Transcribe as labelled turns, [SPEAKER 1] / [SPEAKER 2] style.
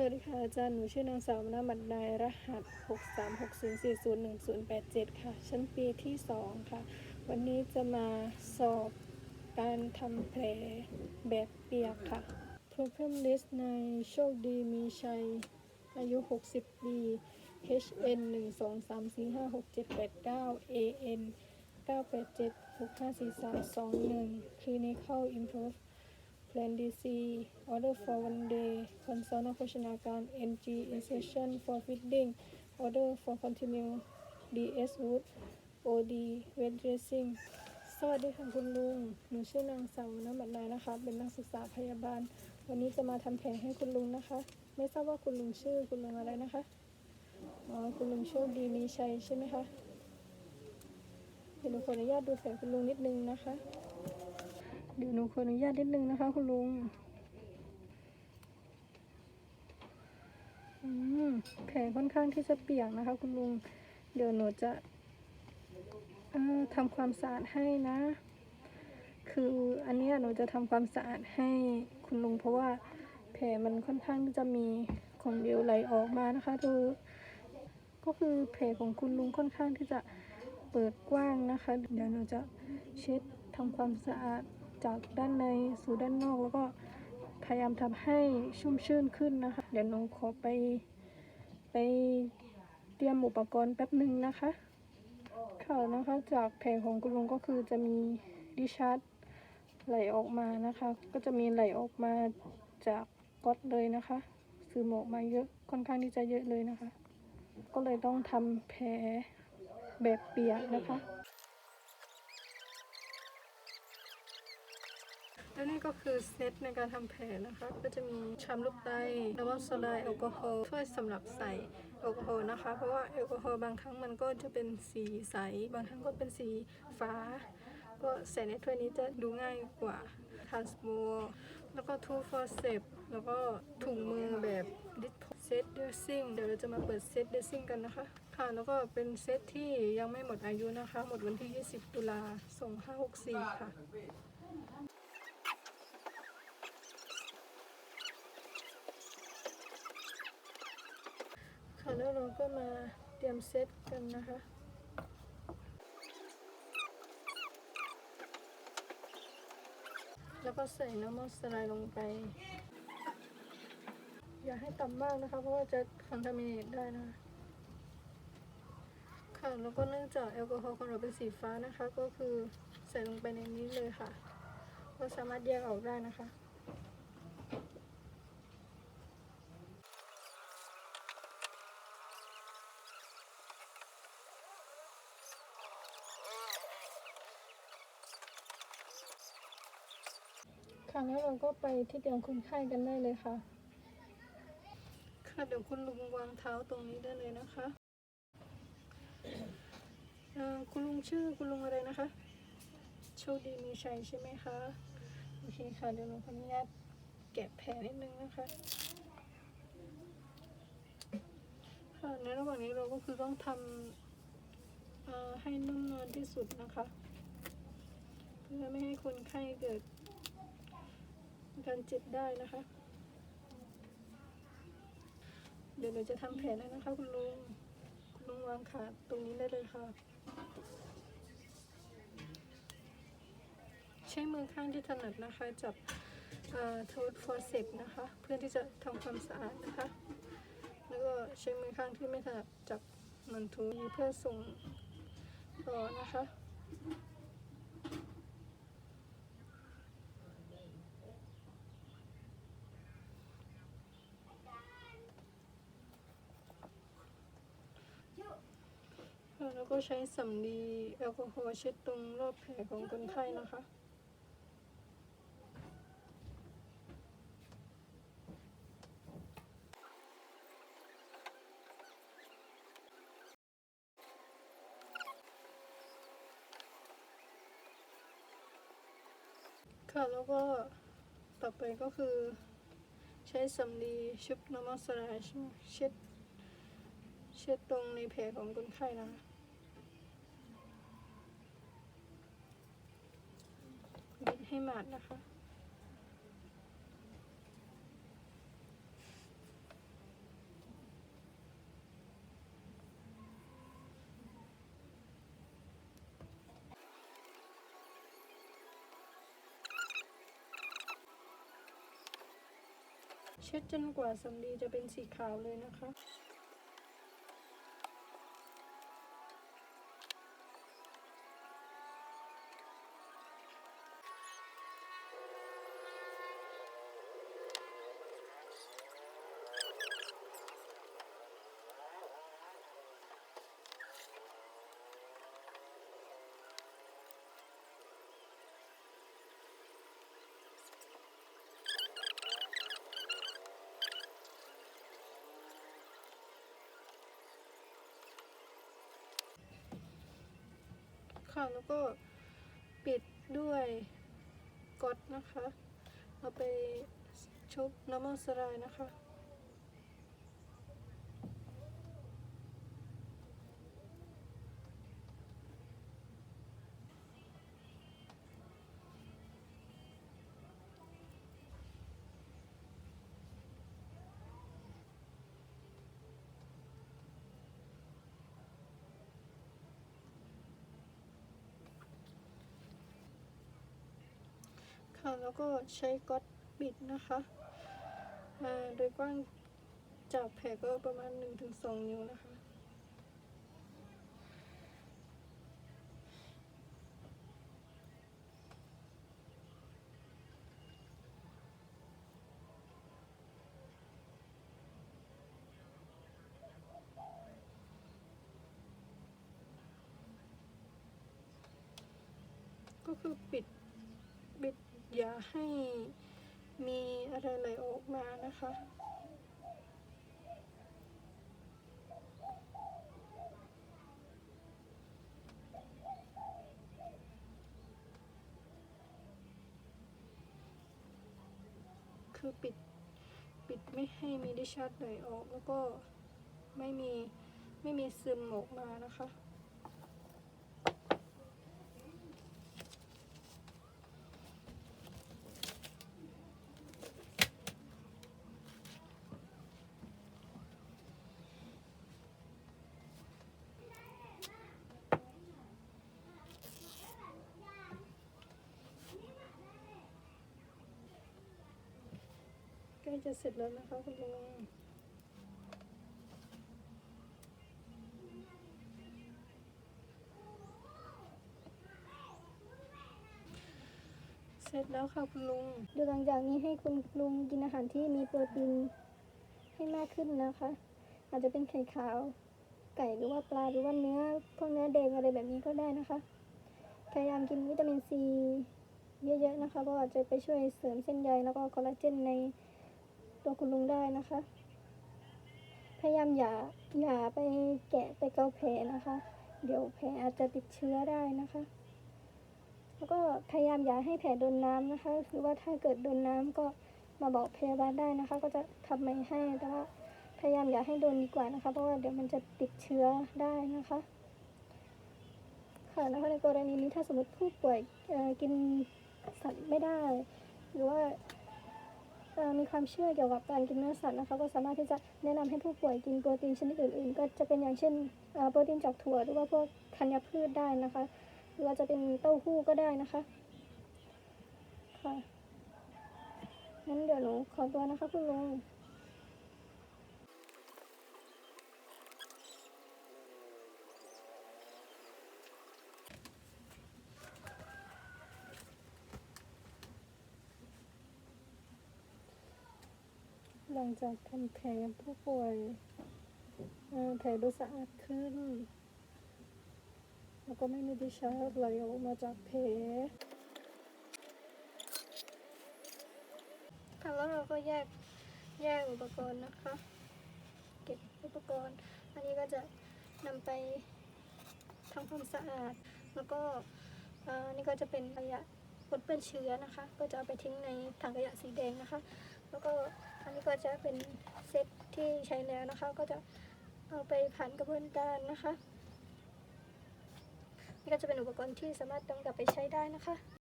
[SPEAKER 1] สวัสดีค่ะอาจารย์ หนูชื่อนางสาวมนาบัดนายรหัส 63604011087 ค่ะ ชั้นปีที่ 2 ค่ะ วันนี้จะมาสอบการทำแผลแบบเปียกค่ะ Problem list ในโชคดีมีชัย อายุ 60 ปี HN 1 2 3 4 5 6 7 8 9 AN 987 6543 21 Clinical Improve Plan DC Order for one day Consult นักโภชนาการ NG Insertion for Feeding Order for Continue DS Wood OD Wet Dressing สวัสดีค่ะคุณลุง หนูชื่อนางสาวน้ำบัดนายนะคะ เป็นนักศึกษาพยาบาล วันนี้จะมาทำแผลให้คุณลุงนะคะ ไม่ทราบว่าคุณลุงชื่อคุณลุงอะไรนะคะ อ๋อ คุณลุงโชคดีมีชัยใช่ไหมคะ เดี๋ยวหนูขออนุญาตดูแผลคุณลุงนิดนึงนะคะ เดี๋ยวหนูขออนุญาตนิดนึงนะคะ คุณลุง อืมแผลค่อนข้างที่จะเปียกนะคะ คุณลุง เดี๋ยวหนูจะทำความสะอาดให้นะ คืออันนี้หนูจะทำความสะอาดให้คุณลุง เพราะว่าแผลมันค่อนข้างจะมีของเหลวไหลออกมานะคะดูก็คือแผลของคุณลุงค่อนข้างที่จะเปิดกว้างนะคะ เดี๋ยวหนูจะเช็ดทำความสะอาด จากด้านในสู่ด้านนอกแล้วก็พยายามทำให้ชุ่มชื่นขึ้นนะคะ เดี๋ยวหนูขอไปไปเตรียมอุปกรณ์แป๊บหนึ่งนะคะ ค่ะนะคะจากแผลของคุณลุงก็คือจะมีดิชาร์ดไหลออกมานะคะ ก็จะมีไหลออกมาจากก๊อตเลยนะคะซึมออกมาเยอะค่อนข้างที่จะเยอะเลยนะคะ ก็เลยต้องทำแผลแบบเปียกนะคะ และนี่ก็คือเซตในการทำแผลนะคะ ก็จะมีชามลูกไตน้ำมันโซดาแอลกอฮอล์ถ้วยสำหรับใส่แอลกอฮอล์นะคะ เพราะว่าแอลกอฮอล์บางครั้งมันก็จะเป็นสีใส บางครั้งก็เป็นสีฟ้า ก็ใส่ในถ้วยนี้จะดูง่ายกว่าทานสโมแล้วก็ทูฟอร์เซปแล้วก็ถุงมือแบบดิสเซตเดซซิ่งเดี๋ยวเราจะมาเปิดเซตเดซซิ่งกันนะคะ ค่ะ แล้วก็เป็นเซตที่ยังไม่หมดอายุนะคะ หมดวันที่ 20 ตุลา2564 ค่ะ ค่ะแล้วเราก็มาเตรียมเซตกันนะคะแล้วก็ใส่น้ำมันสไลด์ลงไป อย่าให้ต่ำมากนะคะ เพราะว่าจะคอนทามิเนตได้นะคะค่ะ แล้วก็เนื่องจากแอลกอฮอล์ของเราเป็นสีฟ้านะคะ ก็คือใส่ลงไปในนี้เลยค่ะ ก็สามารถแยกออกได้นะคะ ค่ะแล้วเราก็ไปที่เตียงคนไข้กันได้เลยค่ะ ค่ะเดี๋ยวคุณลุงวางเท้าตรงนี้ได้เลยนะคะคุณลุงชื่อคุณลุงอะไรนะคะ โชคดีมีชัยใช่ไหมคะโอเคค่ะเดี๋ยวหนูขออนุญาตแกะแผลนิดนึงนะคะค่ะในระหว่างนี้เราก็คือต้องทำให้นุ่มนวลที่สุดนะคะ เพื่อไม่ให้คนไข้เกิด การเจ็บได้นะคะ เดี๋ยวเราจะทำแผลแล้วนะคะคุณลุงคุณลุงวางขาตรงนี้ได้เลยค่ะ ใช้มือข้างที่ถนัดนะคะ จับโทษฟอร์เซปนะคะ เพื่อที่จะทำความสะอาดนะคะ แล้วก็ใช้มือข้างที่ไม่ถนัดจับมันทูเพื่อส่งต่อนะคะ แล้วก็ ใช้สำลีแอลกอฮอล์เช็ดตรงรอบแผลของคนไข้นะคะ ค่ะแล้วก็ต่อไปก็คือ ใช้สำลีชุบน้ำมันสลายเช็ดเช็ดตรงในแผลของคนไข้นะคะ ให้หมาดนะคะ เช็ดจนกว่าสำลีจะเป็นสีขาวเลยนะคะ ค่ะ แล้วก็ปิดด้วยก๊อตนะคะ เอาไปชุบน้ำมันสลายนะคะ แล้วก็ใช้ก๊อตปิดนะคะอ่าโดยกว้างจากแผลก็ประมาณ 1-2 นิ้วนะคะก็คือปิด อย่าให้มีอะไรไหลออกมานะคะ คือปิดปิดไม่ให้มีดิชาร์ดไหลออกแล้วก็ไม่มีไม่มีซึมออกมานะคะ ล้จะเสร็จแล้วนะคะคุณลุงเสร็จแล้วค่ะคุณลุง
[SPEAKER 2] โดยหลังจากนี้ให้คุณลุงกินอาหารที่มีโปรตีนให้มากขึ้นนะคะ อาจจะเป็นไข่ขาว ไก่หรือว่าปลาหรือว่าเนื้อพวกเนื้อแดงอะไรแบบนี้ก็ได้นะคะ พยายามกินวิตามินซีเยอะๆนะคะเพราะว่าจะไปช่วยเสริมเส้นใยแล้วก็คอลลาเจนใน ตัวคุณลุงได้นะคะ พยายามอย่าอย่าไปแกะไปเกาแผลนะคะ เดี๋ยวแผลอาจจะติดเชื้อได้นะคะ แล้วก็พยายามอย่าให้แผลโดนน้ำนะคะ หรือว่าถ้าเกิดโดนน้ำก็มาบอกพยาบาลได้นะคะ ก็จะทำไม่ให้แต่ว่าพยายามอย่าให้โดนดีกว่านะคะ เพราะว่าเดี๋ยวมันจะติดเชื้อได้นะคะค่ะแล้วในกรณีนี้ถ้าสมมติผู้ป่วยกินสัตว์ไม่ได้ หรือว่า มีความเชื่อเกี่ยวกับการกินเนื้อสัตว์นะคะก็สามารถที่จะแนะนำให้ผู้ป่วยกินโปรตีนชนิดอื่น ๆ ก็จะเป็นอย่างเช่นโปรตีนจากถั่วหรือว่าพวกธัญพืชได้นะคะ หรือว่าจะเป็นเต้าหู้ก็ได้นะคะค่ะงั้นเดี๋ยวหนูขอตัวนะคะคุณลุง
[SPEAKER 1] หลังจากทำแผลผู้ป่วยแผลดูสะอาดขึ้น แล้วก็ไม่มีดิชาร์ดไหลออกมาจากแผล
[SPEAKER 2] ค่ะแล้วเราก็แยกแยกอุปกรณ์นะคะ เก็บอุปกรณ์ อันนี้ก็จะนำไปทำความสะอาด แล้วก็อันนี่ก็จะเป็นขยะปนเปื้อนเชื้อนะคะ ก็จะเอาไปทิ้งในถังขยะสีแดงนะคะ แล้วก็อันนี้ก็จะเป็นเซตที่ใช้แล้วนะคะ ก็จะเอาไปผ่านกระบวนการนะคะ นี่ก็จะเป็นอุปกรณ์ที่สามารถนำกลับไปใช้ได้นะคะ